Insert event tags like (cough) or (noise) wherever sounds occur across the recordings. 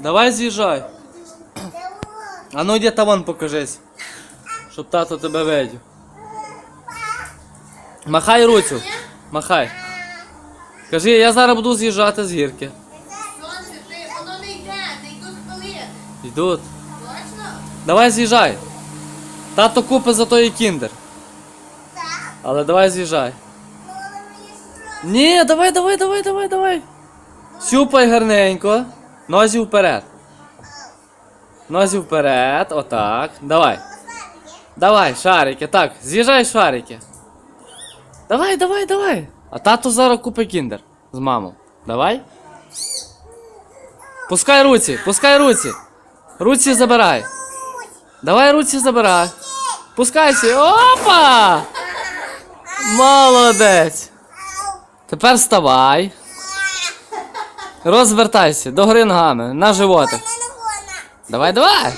Давай з'їжджай. А ну йди таван покажись. Щоб тато тебе видів. Махай руцю. Махай. Кажи, я зараз буду з'їжджати з гірки. Сонце, ти, воно не йде, не йдуть хвилини. Йдуть. Точно? Давай з'їжджай. Тато купить за той кіндер. Але давай з'їжджай. Ні, давай, давай, давай, давай, давай. Сюпай гарненько. Нозі вперед. Нозі вперед. Отак. Давай. Давай, шарики. Так, з'їжджай шарики. Давай, давай, давай. А тато зараз купить кіндер з мамою. Давай. Пускай руці, пускай руці. Руці забирай. Давай руці забирай. Пускайся. Опа! Молодець. Тепер вставай. Розвертайся до гори ногами на животик. Давай, давай.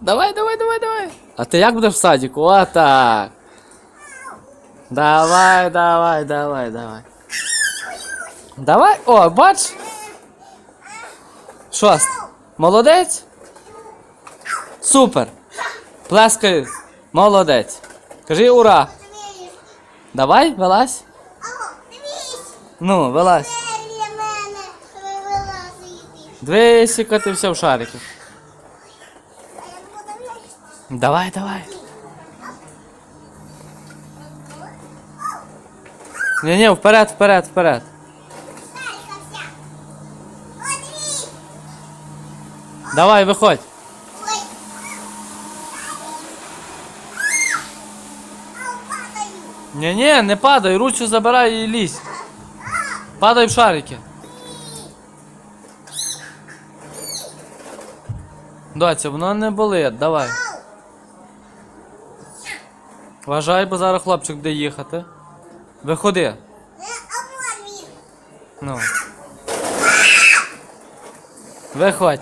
Давай, давай, давай, давай. А ти як будеш в садіку? Отак. Давай, давай, давай, давай. Давай. О, бач. Шост. Молодець? Супер. Плескай. Молодець. Кажи ура. Давай, вилазь. Ну, вилазь. Дивись, яка ти вся в шарики. Давай, давай. Ні, ні, вперед, вперед, вперед. Давай, виходь. Ні, ні, не падай, ручку забирай і лізь. Падай в шарики. Доця, воно не болить, давай. Вважай, бо зараз хлопчик буде їхати. Виходи. Ну. Виходь.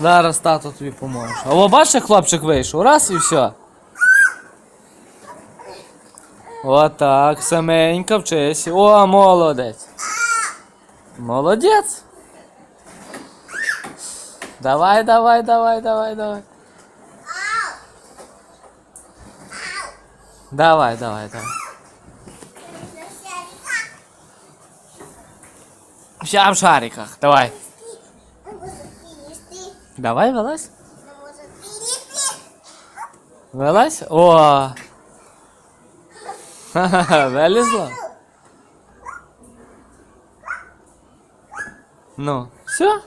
Зараз тато тобі поможе. А о, бачиш, хлопчик вийшов. Раз і все. Отак, саменька вчись. О, молодець. Молодець. Давай, давай, давай, давай, давай. Давай, давай, давай. Вся в шариках. Давай. Давай, вилазь. Вилазь? О! (laughs) Вилізла? Ну, все?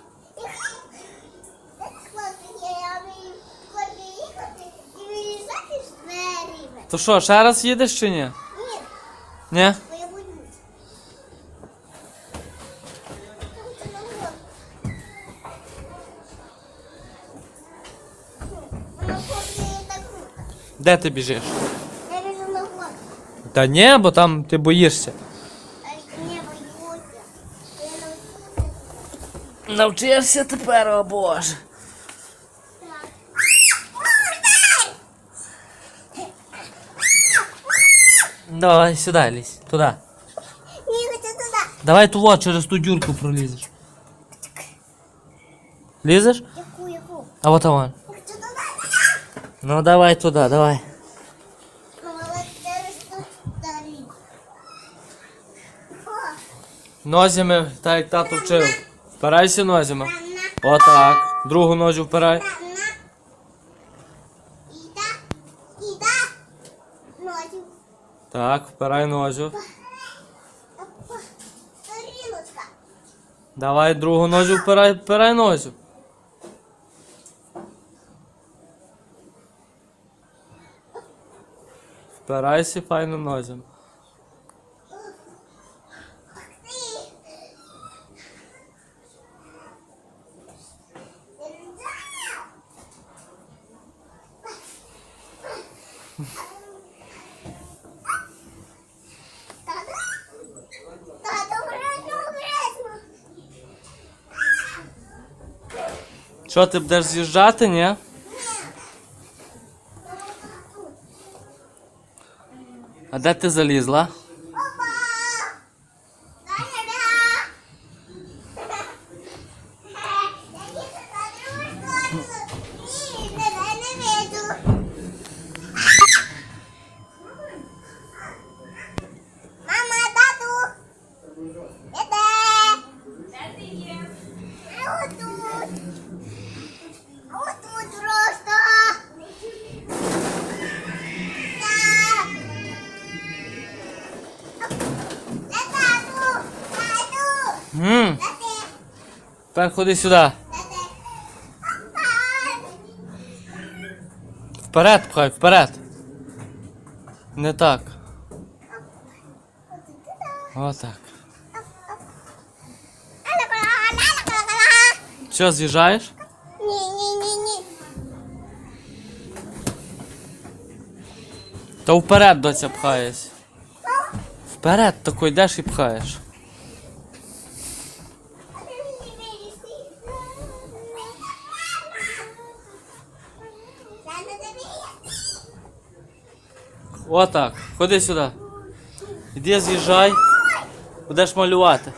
То що, ще раз їдеш чи ні? Ні? Де ти біжиш? Та ні, бо там ти боїшся. Навчився тепер, о боже. Давай сюди лізь, туди. Давай ту вот через ту дюрку пролізеш. Лізеш? А вот вон. Ну давай туди, давай. Нозями, так як тато вчив. Впирайся нозями. Отак. Другу нозю впирай. Так, впирай ножу. Давай другу ножу впирай, впирай ножу. Впирайся файно нозями. Що, ти будеш з'їжджати, ні? А де ти залізла? Мама, тату! Тепер ходи сюди. Вперед пхай, вперед. Не так. Отак. Що, з'їжджаєш? Ні-ні-ні-ні. Та вперед доця пхаєш. Вперед тако йдеш і пхаєш. Отак. Ходи сюди. Іди з'їжджай. Будеш малювати.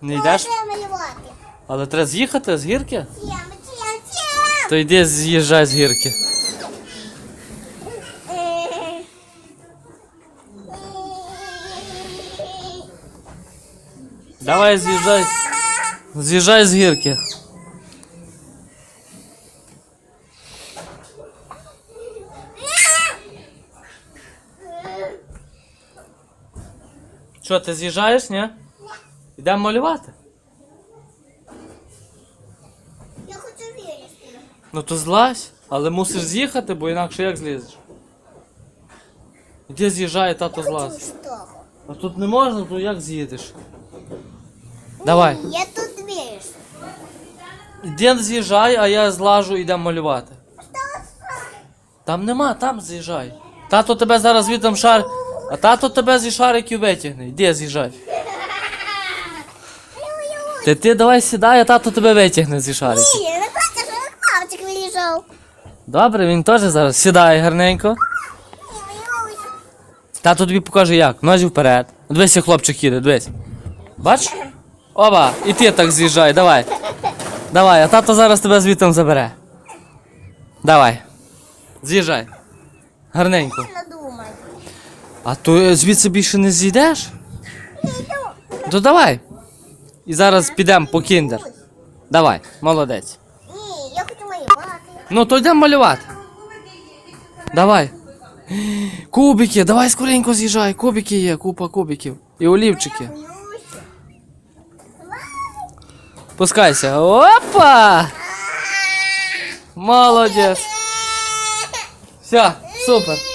Не йдеш? Але треба з'їхати з гірки? То йди з'їжджай з гірки. Давай з'їжджай. З'їжджай з гірки. Що, ти з'їжджаєш, ні? Йдемо малювати. Я хочу вилізти. Ну то злазь, але мусиш з'їхати, бо інакше як злізеш. Іди з'їжджай, тато злазь. А тут не можна, то як з'їдеш? Давай. Я тут вилізу. Іди з'їжджай, а я злажу і йдемо малювати. Там нема, там з'їжджай. Тато тебе зараз звідом шар. А тато тебе зі шариків витягне. Іди з'їжджай. Ти, ти давай сідай, а тато тебе витягне зі шариків. Ні, не хочу, щоб хлопчик вилізав. Добре, він теж зараз сідай гарненько. Тато тобі покаже як. Нозі вперед. Дивись, як хлопчик їде, дивись. Бач? Оба, і ти так з'їжджай, давай. Давай, а тато зараз тебе звітом забере. Давай. З'їжджай. Гарненько. А то е, звідси більше не зійдеш? То давай. І зараз підемо по кіндер. Давай, молодець. Ні, я хочу малювати. Ну, то йдемо малювати. Давай. Кубики, давай скоренько з'їжджай. Кубики є, купа кубиків. І олівчики. Пускайся. Опа! Молодець. Все, супер.